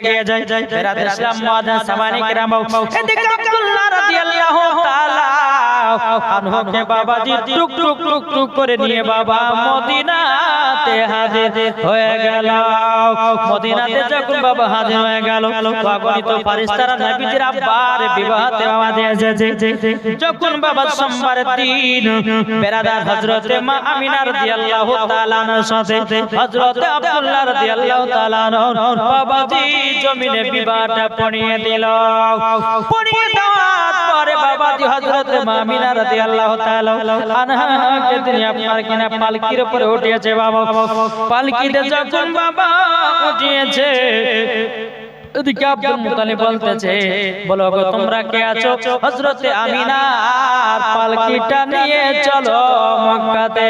এগিয়ে যায় বেরাদ ইসলাম মুআদ্দিন সামানি কিরাম এদিকে আব্দুল্লাহ রাদিয়াল্লাহু তাআলা আনহুকে বাবাজি টুক টুক টুক টুক করে নিয়ে বাবা মদিনাতে হাজির হয়ে গেল মদিনাতে যখন বাবা হাজির হয়ে গেল অগণিত ফারিস্তারা নবীজির আব্বার বিবাহতে আমাদের এসেছে। যখন বাবা সোমবার দিন বেরাদার হযরতে মা আমিনা রাদিয়াল্লাহু তাআলা সাথে, হযরতে আব্দুল্লাহ রাদিয়াল্লাহু তাআলা বাবাজি জমিনে বিবাহটা পড়িয়ে দিল। পড়িয়ে দেওয়ার পরে বাবাজি হযরতে মা আমিনা রাদিয়াল্লাহু তাআলা আনহাকে তিনি আপনার কিনা পালকির উপরে উঠিয়েছে, বাবা পালকিতে যখন বাবা উঠিয়েছে এদিকে আব্দুল মুতালিব বলতেছে বলো গো তোমরা কে আছো? হযরতে পালকিটা নিয়ে চলো মক্কাতে।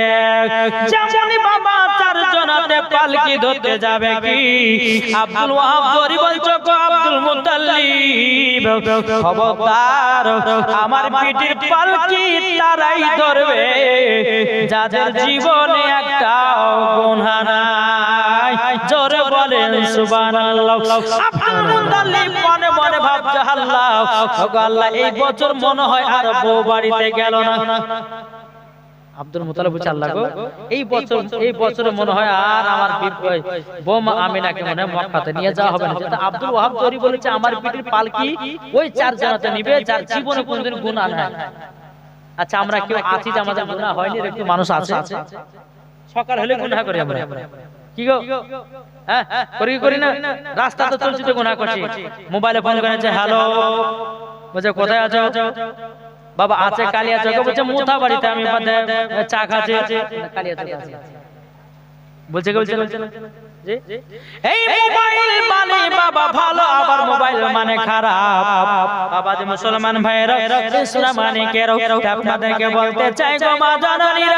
চারজনাতে পালকি ধরতে যাবে কি? আব্দুল ওয়াহাব জরি বলছো আব্দুল মুতালিব খবরদার, আমার পিঠির পালকি তারাই ধরবে। যাদের জীবনে একটা গুনাহ নাই, জোরে বলেন সুবহানাল্লাহ। আব্দুল মুতালিব মনে মনে ভাবছে আল্লাহ ওগো আল্লাহ, এই বছর মনে হয় আর বউ বাড়িতে গেল না। আব্দুল মুতালিব বলছে আল্লাহ গো। এই বছর এই বছরে মনে হয় আর আমার বোমা আমিনাকে মনে হয় মক্কাতে নিয়ে যাওয়া হবে না। যেটা আব্দুল ওয়াহাব জরি বলেছে আমার পিঠের পালকি ওই চার জনাতে নিবে যার জীবনে কোনদিন গুনাহ নাই। আচ্ছা আমরা কেউ আছি যে আমাদের গুনাহ হয়নি একটু মানুষ আছে? সকাল হলে গুনাহ করি আমরা। কি গো? হ্যাঁ করি করি না? রাস্তা তো চলছি তো গুনাহ করছি। মোবাইলে ফোন করেছে হ্যালো। বলছে কোথায় আছো? বাবা আছে কালিয়া চকে বলছে মুথা বাড়িতে আমি বাদে চা খাচ্ছি। কালিয়া চকে আছে বলছে কে বলছে জি? এই মোবাইল মানে বাবা ভালো আবার মোবাইল মানে খারাপ। বাবা যে মুসলমান ভাইরা ইসলাম মানে কেরো আপনাদেরকে বলতে চাই গো মা জননীরা।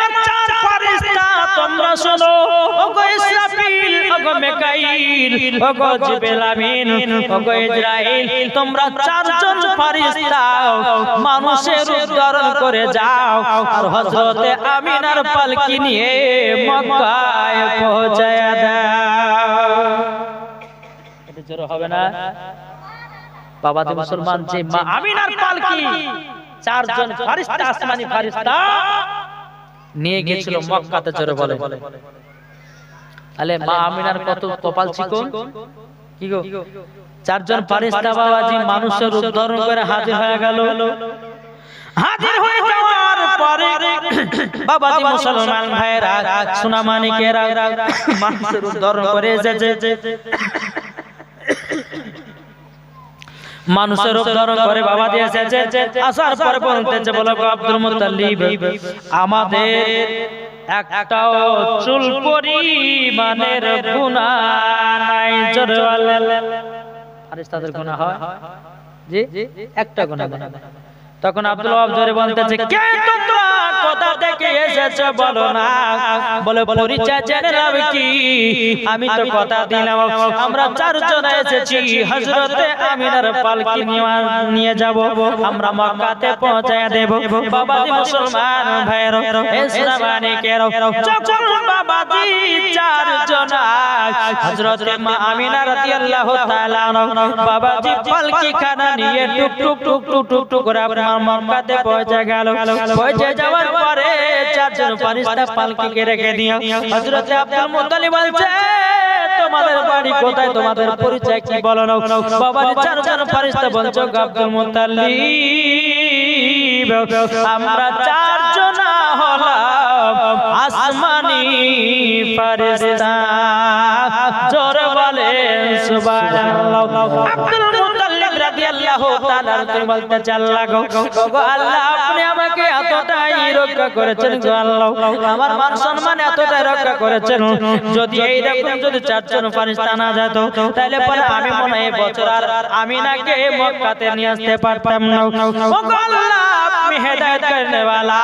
চার মানুষের উদ্ধারণ করে যাও। আর হযরতে আমিনার পালকি নিয়ে মক্কায় পৌঁছায় দাও। হবে না? বাবা যে মুসলমান, যে মা আমিনার পালকি, চারজন ফেরেশতা, আসমানি ফেরেশতা নিয়ে গিয়েছিল মক্কাতে জোরে বলে। তাহলে মা আমিনার কত কপাল চিকন? কি গো? চারজন ফেরেশতা বাবাজি মানুষের উদ্ধারণ করে হাজির হয়ে গেল। হাজির হয়ে যাওয়ার পরে বাবাজি মুসলমান ভাইরা সোনা মানিকেরা মানুষের উদ্ধারণ করে এসেছে। মানুষের উদ্ধারণ করে বাবা দিয়েছে আসার পরে বলতেছে বলো আব্দুল মুতালিব আমাদের একটাও চুল পরিমাণের গুনাহ নাই জোরে আরে তাদের গুনাহ হয়? জি? একটা নাই। তখন আব্দুল ওয়াহাব জোরে বলতেছে, কে তোমরা? কোথা থেকে এসেছ? বলো না। বলে, পরিচয় জেনে নাও কি? আমি তো কথা দিলাম। আমরা চারজন এসেছি। হযরতে আমিনার পালকি নিয়ে- যাব। আমরা মক্কাতে পৌঁছায় দেব। বাবাজি মুসলমান ভাইয়ের ইসলামানি কেরো যখন বাবাজি চারজন হযরতে মা আমিনা রাদিয়াল্লাহু তাআলা বাবাজি পালকি খানা নিয়ে টুক টুক টুক টুক টুক করে মক্কাতে পৌঁছে গেল। পৌঁছে যাওয়ার পরে চারজন ফেরেশতা পালকিকে রেখে দিও হযরতে আব্দুল মুত্তালিব বলছে তোমাদের বাড়ি কোথায়? তোমাদের পরিচয় কি বলো না বাবা চারজন ফেরেশতা বলছো আব্দুল মুত্তালিব আমরা চারজন হলাম আসমানি ফেরেশতা জোরে বলে সুবহানাল্লাহ। আব্দুল মুত্তালিব তাআলা তুমি বলতে আল্লাহ গো গো আল্লাহ, আপনি আমাকে এতটাই রক্ষা করেছেন গো আল্লাহ। আমার মান সম্মান এতটাই রক্ষা করেছেন। যদি এই রকম যদি চারজন ফারিস্তা না যেত, তাহলে পরে আমি মনে এই বছর আর আমি নাকে মক্কাতে নিয়ে আসতে পারতাম না। ও আল্লাহ, আপনি হেদায়েত করনে वाला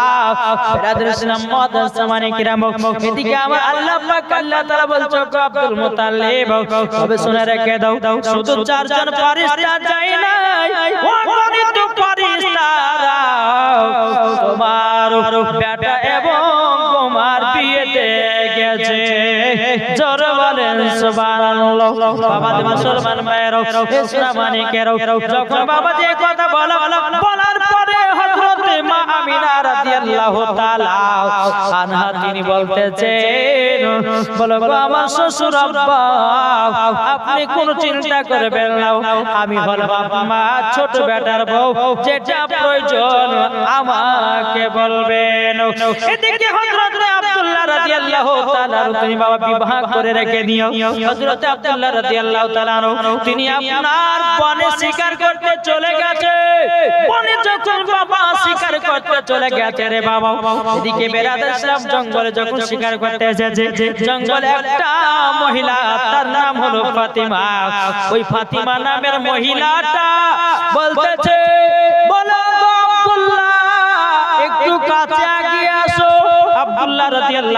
বিরাদর ইসলাম মুআদ্দাস সামানে কিরাম, এদিকে আমার আল্লাহ পাক, আল্লাহ তাআলা বলছো, গো আব্দুল মুতাল্লিব তবে শুনে রেখে দাও, শুধু চারজন ফারিস্তা যাই নাই তোমার বেটা এবং তোমার বিয়েতে গেছে। জোর বলেন সুবহানাল্লাহ। বাবা মুসলমান ভাইয়েরও ইসলামানিকেরও যখন বাবা যে কথা বলা তিনি বলতেছেন আমার শ্বশুর আপনি কোনো চিন্তা করবেন না, আমি হলাম মা ছোট বেটার বউ, যেটা প্রয়োজন আমাকে বলবেন। এদিকে হযরত শিকার জঙ্গলে যখন শিকার করতে এসেছে, জঙ্গলে একটা মহিলা, তার নাম হলো ফাতিমা। ওই ফাতিমা নামের মহিলাটা বলতেছে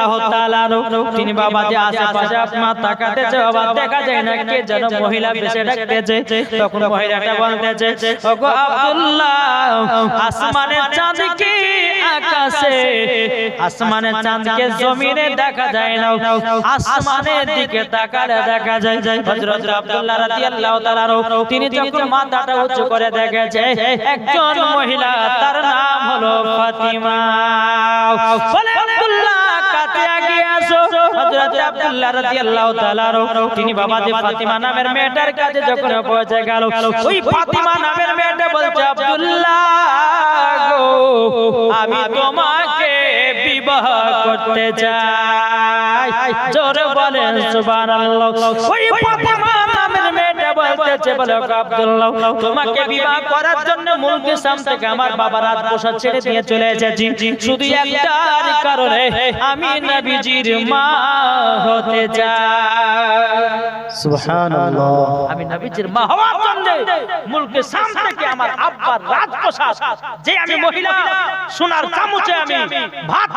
আনহু তিনি বাবা যে আশেপাশে আপনার তাকাতেছে বাবা দেখা যায় না কে যেন মহিলা বেশে ডাকতেছে তখন মহিলাটা বলতেছে ওগো আব্দুল্লাহ আসমানের চাঁদ কি আকাশে আসমানের চাঁদকে জমিনে দেখা যায় না আসমানের দিকে তাকালে দেখা যায় হযরত আব্দুল্লাহ রাদিয়াল্লাহু তাআলা তিনি যখন মাথাটা উঁচু করে দেখেছে একজন মহিলা তার নাম হলো ফাতিমা। বলে আব্দুল্লাহ হযরত আব্দুল্লাহ রাদিয়াল্লাহু তাআলা তিনি বাবা যে ফাতিমা নামের মেয়েটার কাছে যখন পৌঁছে গেল, ওই ফাতিমা নামের মেয়েটা বলছে, আব্দুল্লাহ গো, আমি তোমাকে বিবাহ করতে চাই। জোরে বলেন, সুবহানাল্লাহ। ওই ফাতিমা বলতেছে বলে আব্দুল্লাহ তোমাকে বিবাহ করার জন্য মুলকি সাম থেকে আমার বাবা রাত পোশাক ছেড়ে দিয়ে চলে এসেছি। শুধু একটার কারণে আমি নবীজির মা হতে চাই। সুবহানাল্লাহ। আমি নবীজির মা হওয়ার জন্য মুলকে সাম থেকে আমার আব্বার রাজপ্রসাদ যে আমি মহিলা সোনার চামচে আমি ভাত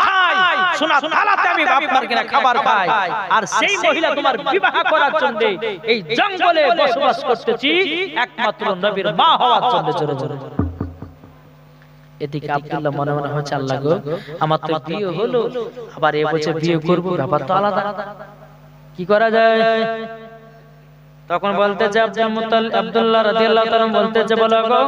সোনার থালাতে আমি আপনার কিনা খাবার খাই। আর সেই মহিলা তোমার বিবাহ করার জন্য এই জঙ্গলে বসবাস করতেছি একমাত্র নবীর মা হওয়ার জন্য চলে চলে এদিকে আব্দুল্লাহ মনে মনে হচ্ছে আল্লাহ গো আমার তো বিয়ে হলো আবার এ বছর বিয়ে করব ব্যাপার তো আলাদা। কি করা যায়? তখন আব্দুল মুতাল- আব্দুল্লাহ রাদিয়াল্লাহু তাআলা বলতেছে বলো গো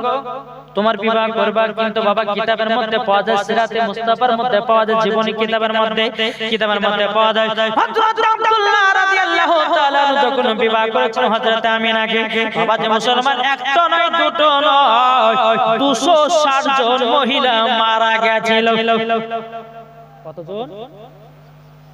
তোমার বিবাহ করবার কিন্তু বাবা কিতাবের মধ্যে পাওয়া যায় সিরাতে মুস্তাফার মধ্যে পাওয়া যায় জীবনী কিতাবের মধ্যে কিতাবের মধ্যে পাওয়া যায়। হযরত আব্দুল্লাহ রাদিয়াল্লাহু তাআলা যখন বিবাহ করেছেন হযরত আমিনাকে বাবা যে মুসলমান একটা নয় দুটো নয় 260 জন মহিলা মারা গেছিল। কতজন?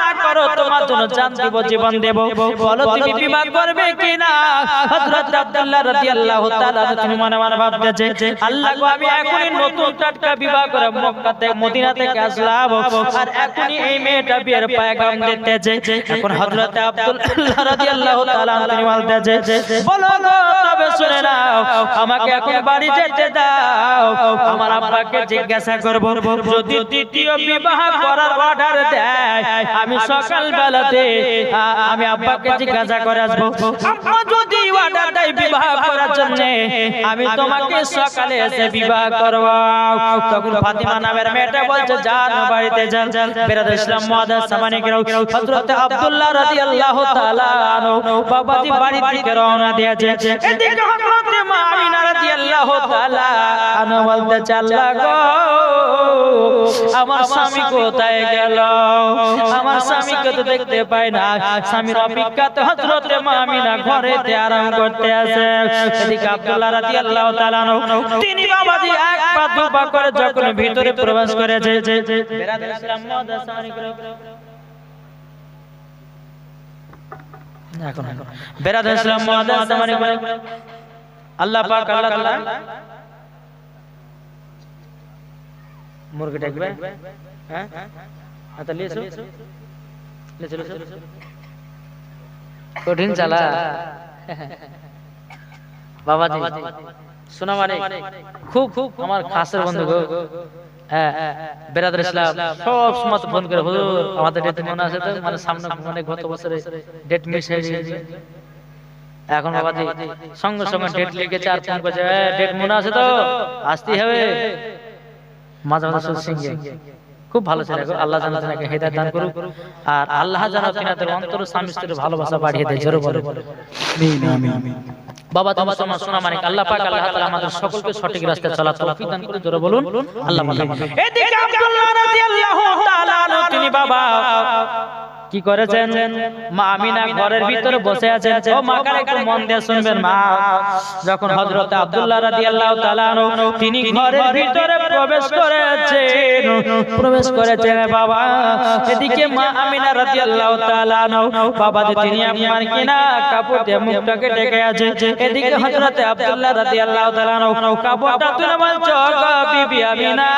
না করো তোমার জন্য জান দিব জীবন দেব। বলো তুমি বিবাহ করবে কিনা? হযরত আব্দুল্লাহ রাদিয়াল্লাহু তাআলা তিনি মনে মনে ভাবতেছে আল্লাহ গো আমি এখনই নতুন টাটকা বিবাহ করে মক্কা থেকে মদিনা থেকে আসলাম। আর এখনই এই মেয়েটা বিয়ের পয়গাম দিতেছে। এখন হযরত আব্দুল্লাহ রাদিয়াল্লাহু তাআলা তিনি বলতেছে বলো গো তবে শুনে নাও আমাকে এখন বাড়ি যেতে দাও। আমার আব্বাকে জিজ্ঞাসা করব। যদি দ্বিতীয় বিবাহ করার অর্ডার দেয় আমি সকাল বেলাতে আমি আব্বাকে জিজ্ঞাসা করে আসব আব্বা যদি অর্ডার দেয় বিবাহ করার জন্য আমি তোমাকে সকালে এসে বিবাহ করব। তখন ফাতিমা নামের মেয়েটা বলছে যান বাড়িতে যান বেরাদ ইসলাম মুআদ্দাস সামানিক হযরত আব্দুল্লাহ রাদিয়াল্লাহু তাআলা আনহু বাবাজি বাড়ি থেকে রওনা দিয়েছে। এদিকে আমার স্বামী কোথায় গেল? আমার দেখতে পাই না। করে যখন ভিতরে প্রবেশ করেছে এখন এখন বেরাদ ইসলাম মুআদ্দাস সামানিক আল্লাহ পাক আল্লাহ তাআলা মুরগি ডাকবে? হ্যাঁ? লিয়েছো লিয়েছো লিয়েছো কঠিন চালা। বাবাজি শোনা মানে খুব খুব আমার খাসের বন্ধু গো। হ্যাঁ বেরাদার ইসলাম সব সময় ফোন করে হুজুর আমাদের ডেট মনে আছে তো? মানে সামনে মানে গত বছরে ডেট মিস হয়ে গেছে এখন বাবাজি সঙ্গে সঙ্গে ডেট লিখেছে আর ফোন করছে ডেট মনে আছে তো? আসতেই হবে। মাঝে মাঝে সিঙ্গে খুব ভালো ছেলে আল্লাহ জানা তাকে হেদায়েত দান করুক। আর আল্লাহ জানা তিনাদের অন্তর স্বামী স্ত্রীর ভালোবাসা বাড়িয়ে দেয়। জোরে বলে আমিন আমিন বাবা তোমার তোমার সোনা মানিক আল্লাহ পাক আল্লাহ তাআলা আমাদের সকলকে সঠিক রাস্তায় চলার তৌফিক দান করে জোরে বলুন। আল্লাহ পাক এদিকে আব্দুল্লাহ রাদিয়াল্লাহু তাআলা তিনি বাবা। কি করেছেন? মা আমিনা ঘরের ভিতরে বসে আছেন। ও মা কারে একটু মন দিয়ে শুনবেন। মা যখন হযরত আব্দুল্লাহ রাদিয়াল্লাহু তাআলা তিনি ঘরের ভিতরে প্রবেশ করেছেন। প্রবেশ করেছেন বাবা। এদিকে মা আমিনা রাদিয়াল্লাহু তাআলা বাবা যে তিনি আপনার কিনা কাপড় দিয়ে মুখটাকে ঢেকে আছে। এদিকে হযরত আব্দুল্লাহ রাদিয়াল্লাহু তাআলা কাপড়টা তুলে বলছো বিবি আমিনা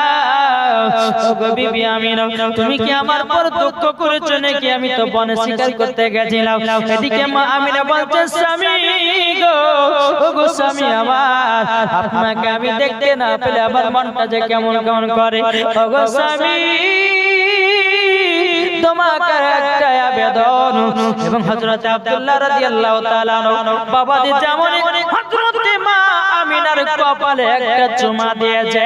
ও বিবি আমিনা তুমি কি আমার পর দুঃখ করেছ? নাকি আমি তো বনে শিকার করতে গেছিলাম। এদিকে মা আমিনা বলছে স্বামী গো স্বামী আমার। আপনাকে আমি দেখতে না পেলে আমার মনটা যে কেমন কেমন করে? গো স্বামী তোমাকে একটা আবেদন। এবং হযরত আব্দুল্লাহ রাদিয়াল্লাহু তাআলা বাবা দি যেমন আমিনার কপালে একটা চুমা দিয়েছে।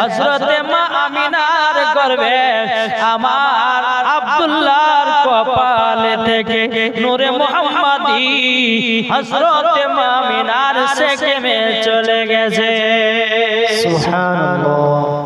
হজরতে মা আমিনার গর্ভে আমার আব্দুল্লাহর কপালে থেকে নূরে মোহাম্মদি হজরতে মা আমিনার সেকেমে চলে গেছে। সুবহানাল্লাহ।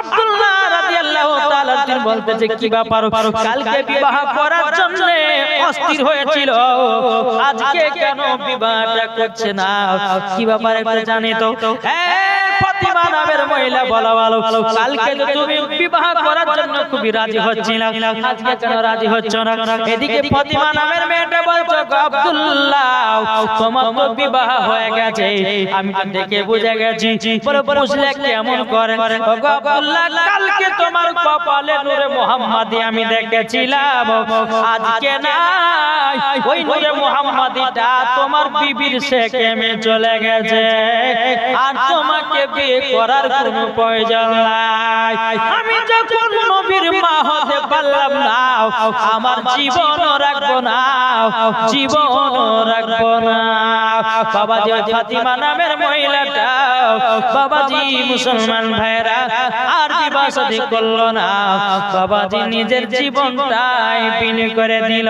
আব্দুল্লাহ রাদিয়াল্লাহু তাআলা তিনি বলতেছে, কি ব্যাপার? কালকে বিবাহ করার জন্য অস্থির হয়েছিল। আজকে কেন বিবাহটা করছে না? কি ব্যাপার জানি তো হ্যাঁ না? আমি দেখে বুঝে গেছি বুঝলে কেমন করে? কালকে তোমার কপালে নূরে মুহাম্মাদি আমি দেখেছিলাম। আজকে নাই। ওই তোমার বিবির সেকেমে চলে গেছে। আর তোমাকে বিয়ে করার কোনো প্রয়োজন নাই। আমি যখন নবীর মা হতে না আমার জীবন রাখব না জীবন রাখব না বাবাজি, ফাতিমা নামের মহিলাটা, বাবাজি, মুসলমান ভাইরা আর বিবাহ শাদী করল না। বাবাজি নিজের জীবনটাই বিন করে দিল।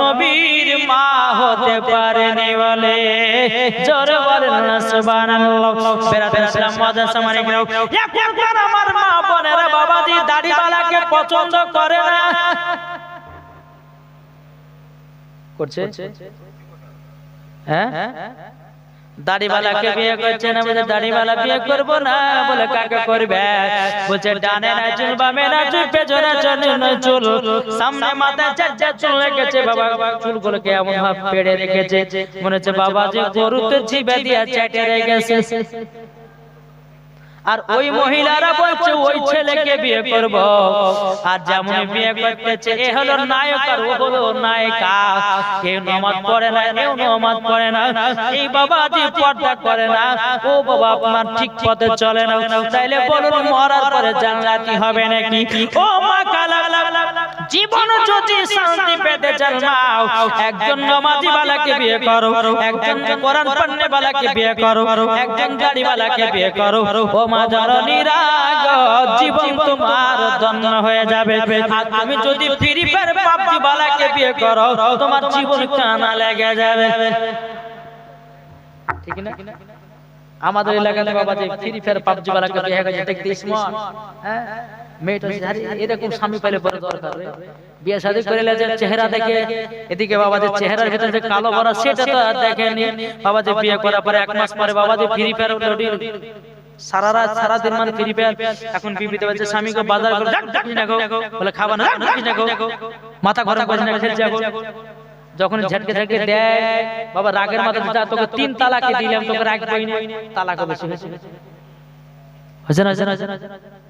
নবীর মা হতে পারেনি বলে জোরে বলেন সুবহানাল্লাহ। বেরাদের ইসলাম মাদ্রাসা গেল এখনকার আমার মা বোনেরা বাবাজি দাড়িওয়ালাকে পছন্দ করে না। করছে? হ্যাঁ? দাড়িওয়ালাকে বিয়ে করছে না বলে দাড়িওয়ালা বিয়ে করব না বলে কাকে করবে? বলছে ডানে না চুল বামে না চুল পেছনে চুল না চুল। সামনে মাথায় চার চার চুল রেখেছে বাবা চুলগুলোকে এমন ভাব পেড়ে রেখেছে। মনে হচ্ছে বাবা যে গরুতে জিবে দিয়া চেটে রেখেছে। আর ওই মহিলারা বলছে ওই ছেলেকে বিয়ে করব। আর যেমন বিয়ে করতেছে এ হলো নায়ক আর ও হলো নায়িকা। কেউ নামাজ পড়ে না কেউ নামাজ পড়ে না। এই বাবা বাবাজি পর্দা করে না। ও বাবা আপনার ঠিক পথে চলে না। তাইলে বলুন মরার পরে জান্নাতি হবে নাকি? ও মা কালা জীবন যদি শান্তি পেতে চান মাও একজন নামাজি বালাকে বিয়ে করো একজন কোরআন পড়নে বালাকে বিয়ে করো একজন গাড়ি বালাকে বিয়ে করো। ও মা জননীরা জীবন তোমার ধন্য হয়ে যাবে। আর তুমি যদি ফ্রি ফায়ার পাবজি বালাকে বিয়ে করো তোমার জীবন কানা লেগে যাবে। ঠিক না? আমাদের এলাকাতে বাবা যে ফ্রি ফায়ার পাবজি বালাকে বিয়ে গেছে দেখতে স্মার্ট হ্যাঁ। মেয়েটা আরে এরকম স্বামী পেলে পরে দরকার বিয়ে শাদী করে যে চেহারা দেখে এদিকে বাবা যে চেহারার ভিতরে যে কালো ভরা সেটা তো আর দেখেনি বাবা যে বিয়ে করার পরে এক মাস পরে বাবা যে ফ্রি ফায়ার লড়ি সারা রাত সারা দিন মানে ফ্রি ফায়ার এখন বিবিতে বলছে স্বামীকে বাজার করে ডাক ডাক না গো বলে খাবা না ডাক মাথা গরম করে না খেলছে এখন যখন ঝটকে ঝটকে দেয় বাবা রাগের মাথা যা তোকে তিন তালাকে দিলাম তোকে রাগ পাই না তালাকও বেশি হয়েছে হয়েছে না হয়েছে না হয়েছে না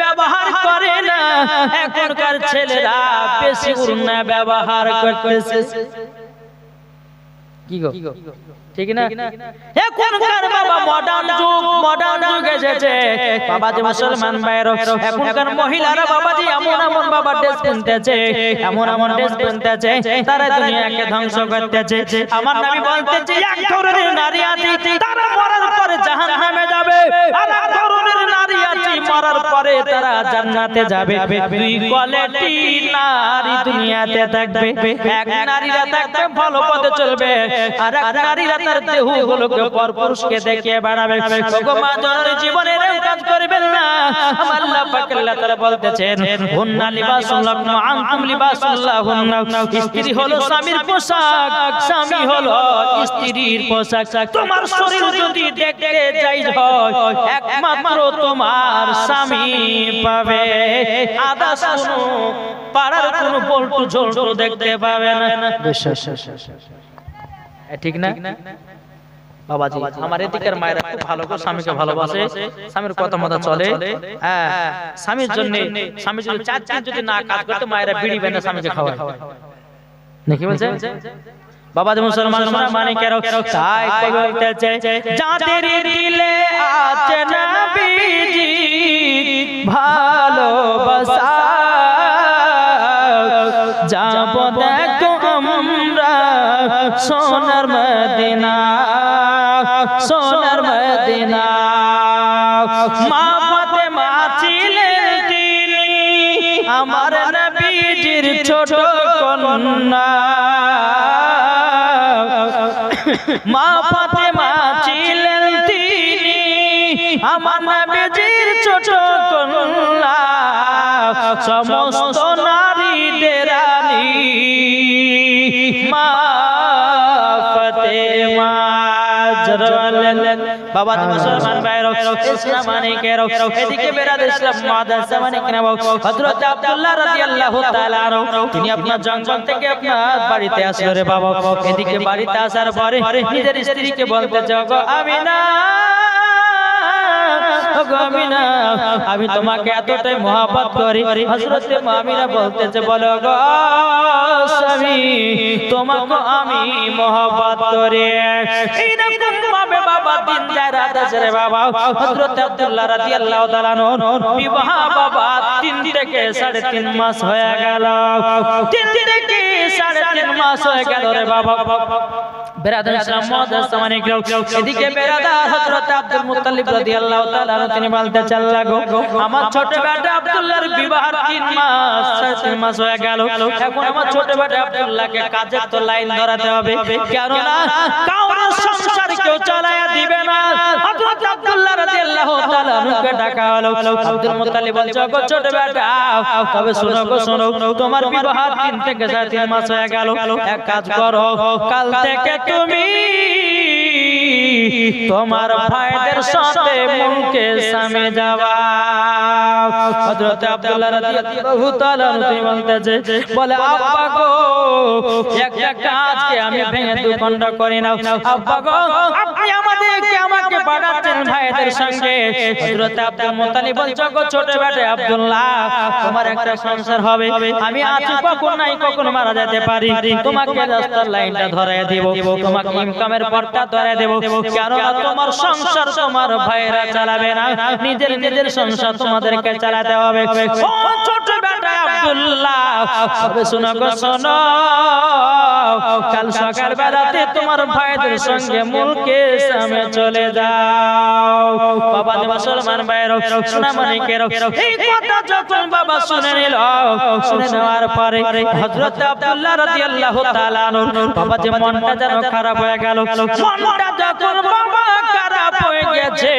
ব্যবহার করে না। এখনকার ছেলেরা বেশি উড়না ব্যবহার করতেছে। কি গো? ঠিক না? এখনকার বাবা মডার্ন যুগ মডার্ন যুগ এসেছে। বাবা মুসলমান ভাইয়েরও এখনকার মহিলারা বাবা এমন এমন বাবা ড্রেস কিনতেছে এমন এমন ড্রেস কিনতেছে তারা দুনিয়াকে ধ্বংস করতেছে। আমার নামি বলতেছে এক ধরনের নারী আছে তারা মরার পরে জাহান্নামে যাবে। আর এক ধরনের নারী আছে মরার পরে তারা জান্নাতে যাবে। দুই কোয়ালিটি নারী দুনিয়াতে থাকবে। এক নারীরা থাকবে ভালো পথে চলবে। আর এক নারীরা তার দেখিয়ে বেড়াবে। ওগো মা জননী জীবনের এরকম কাজ করবেন না আল্লাহ পাক আল্লাহ তাআলা বলতেছেন, হুন্না লিবাসুল লাকুম, আনতুম স্ত্রী হলো স্বামীর পোশাক, স্বামী হলো স্ত্রীর পোশাক। তোমার শরীর যদি দেখতে হয়, একমাত্র তোমার স্বামী পাবে। আদা শুনো পাড়ার ঝোল্টু দেখতে পাবে না। ঠিক না? বাবাজি আমার এদিকের মায়েরা খুব ভালো করে স্বামীকে ভালোবাসে। স্বামীর কথা মতো চলে। হ্যাঁ স্বামীর জন্য স্বামী যদি চার দিন যদি না কাজ করতে মায়েরা বিড়ি বেঁধে স্বামীকে খাওয়ায়। নাকি বলছে? বাবা যে মুসলমান মানে কেন তাই কবি বলতেছে যাদের দিলে আছে নবীজি ভালোবাসা। সোনার মদিনা সোনার মদিনা। মা ফাতেমা ছিলেন তিনি, আমার নবীজির ছোট কন্যা। মা ফাতেমা ছিলেন তিনি, আমার নবীজির ছোট কন্যা। সমস্ত নারীদের রানী। মা বাবা তুমি মুসলমান ভাইরো ইসলাম মানিকেরো এদিকে বেরাদ ইসলাম মাদ্রাসা মানিকের হযরত আব্দুল্লাহ রাদিয়াল্লাহু তাআলা আনহু। তিনি আপনার জঙ্গল থেকে আপনার বাড়িতে আসলো রে বাবা। এদিকে বাড়িতে আসার পরে নিজের স্ত্রীকে বলতে ওগো আমিনা। আমি তোমাকে এতটাই মহাব্বত করি। হযরতে আমিনা বলতেছে বলো গো স্বামী তোমাকে আমি মহাব্বত করি। এইরকম বাবা যায় রাত বাবা। হযরত আব্দুল্লাহ রাদিয়াল্লাহু তাআলা বিবাহ বাবা তিন থেকে সাড়ে তিন মাস হয়ে গেল। তিন থেকে সাড়ে তিন মাস হয়ে গেল রে বাবা। বেরাদার ইসলাম এদিকে বেরাদার হযরত আব্দুল মুত্তালিব রাদিয়াল্লাহু তাআলা তিনি বলতে আমার ছোট বেটা আব্দুল্লাহর বিবাহের 3 মাস তিন মাস হয়ে গেল। এখন আমার ছোট বেটা আব্দুল্লাহকে কাজের তো লাইন ধরাতে হবে। কেন না সংসার কেউ চালায়া দিবে না। হযরত আব্দুল্লাহ রাদিয়াল্লাহু তাআলা ডাকা হলো। আব্দুল মুত্তালিব বলছে গো ছোট বেটা তবে শোনো গো শোনো। তোমার বিবাহ তিন থেকে তিন মাস হয়ে গেল এক কাজ করো কাল থেকে তুমি তোমার ভাইদের সাথে মুলকে সামে যাওয়া। হযরত আব্দুল্লাহ রাদিয়াল্লাহু তাআলা তিনি বলতেছে বলে আব্বা গো একটা কাজকে আমি ভেঙে দু খণ্ড করে আব্বা গো আপনি আমাদেরকে আমাকে পাঠাচ্ছেন ভাইদের সঙ্গে। হযরত আব্দুল বলছে গো ছোট বেটা আব্দুল্লাহ তোমার একটা সংসার হবে। আমি আছি কখন নাই কখন মারা যেতে পারি? তোমাকে রাস্তার লাইনটা ধরায় দেব। তোমাকে ইনকামের পথটা ধরায় দেব। কেন তোমার সংসার তোমার ভাইরা চালাবে না। নিজের নিজের সংসার তোমাদেরকে চালাতে হবে। ছোট বেটা আব্দুল্লাহ শোনো গো, শোনো। কাল সকাল বেলাতে তোমার ভাইদের সঙ্গে মুলকে সামনে চলে যাও। বাবা মুসলমান এই কথা যখন বাবা শুনে নিল, শুনে নেওয়ার পরে আব্দুল্লাহ বাবা যে মনটা যেন খারাপ হয়ে গেল, মনটা যখন বাবা গেছে।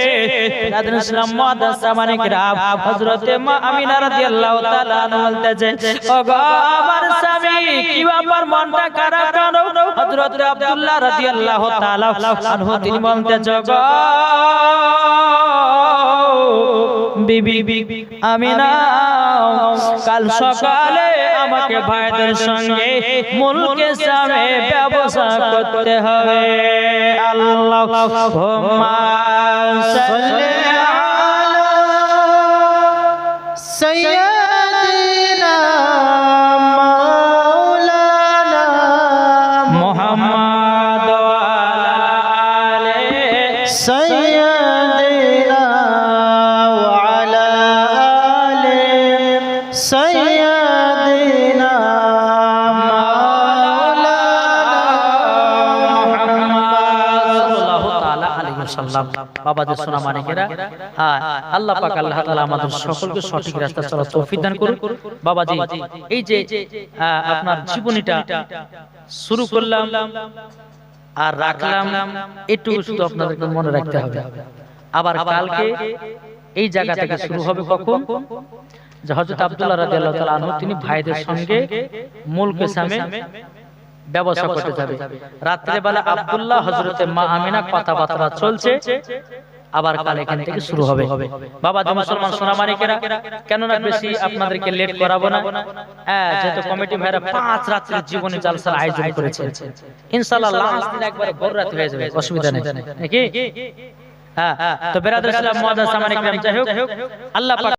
রাদিন ইসলাম মুআদ্দাস মানিকরাম হযরত মা আমিনা রাদিয়াল্লাহু তাআলা বলতেছে ও গো আমার স্বামী, কি ব্যাপার? মনটা খারাপ কেন? হযরত আব্দুল্লাহ রাদিয়াল্লাহু তাআলা আনহু তিনি বলতেছে গো বিবি আমি না কাল সকালে আমাকে ভাইদের সঙ্গে মুলকে সামে ব্যবসা করতে হবে। আল্লাহ বাবাদের সোনা মানিকেরা হ্যাঁ আল্লাহ পাক, আল্লাহ তাআলা আমাদের সকলকে সঠিক রাস্তা চলার তৌফিক দান করুন বাবাজি, এই যে আপনার জীবনীটা শুরু করলাম আর রাখলাম, একটু শুধু আপনাদেরকে মনে রাখতে হবে। আবার কালকে এই জায়গা থেকে শুরু হবে কখন? যে হযরত আব্দুল্লাহ রাদিয়াল্লাহু তাআলা তিনি ভাইদের সঙ্গে মূল পেশামে ব্যবসা করতে যাবে। রাত্রে বেলা আব্দুল্লাহ হযরতে মা আমিনা কথাবার্তা চলছে আবার কাল এখান থেকে শুরু হবে। বাবা যে মুসলমান সোনামানিকেরা কেননা বেশি আপনাদেরকে লেট করাবো না। হ্যাঁ যেহেতু কমিটি ভাইরা পাঁচ রাত্রের জীবনী জালসার আয়োজন করেছে। ইনশাআল্লাহ লাস্ট দিন একবারে ভোর রাত হয়ে যাবে অসুবিধা নেই। নাকি? হ্যাঁ তো বেরাদার ইসলাম মুআদ্দাস সামানিক যাই হোক আল্লাহ